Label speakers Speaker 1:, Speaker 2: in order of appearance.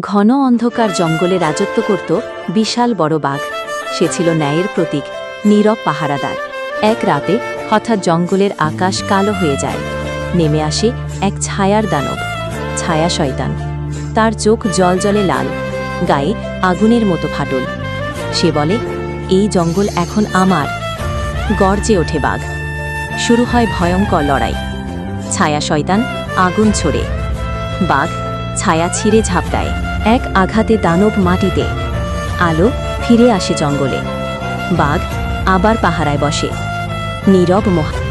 Speaker 1: ঘন অন্ধকার জঙ্গলে রাজত্ব করত বিশাল বড় বাঘ। সে ছিল ন্যায়ের প্রতীক, নীরব পাহারাদার। এক রাতে হঠাৎ জঙ্গলের আকাশ কালো হয়ে যায়। নেমে আসে এক ছায়ার দানব। ছায়া শয়তান। তার চোখ জলজলে লাল, গায়ে আগুনের মতো ফাটল। সে বলে, এই জঙ্গল এখন আমার। গর্জে ওঠে বাঘ। শুরু হয় ভয়ঙ্কর লড়াই। ছায়া শয়তান আগুন ছোড়ে। বাঘ ছায়া ছিঁড়ে ঝাপটায় এক আঘাতে দানব মাটিতে। আলো ফিরে আসে জঙ্গলে। বাঘ আবার পাহারায় বসে। নীরব মহা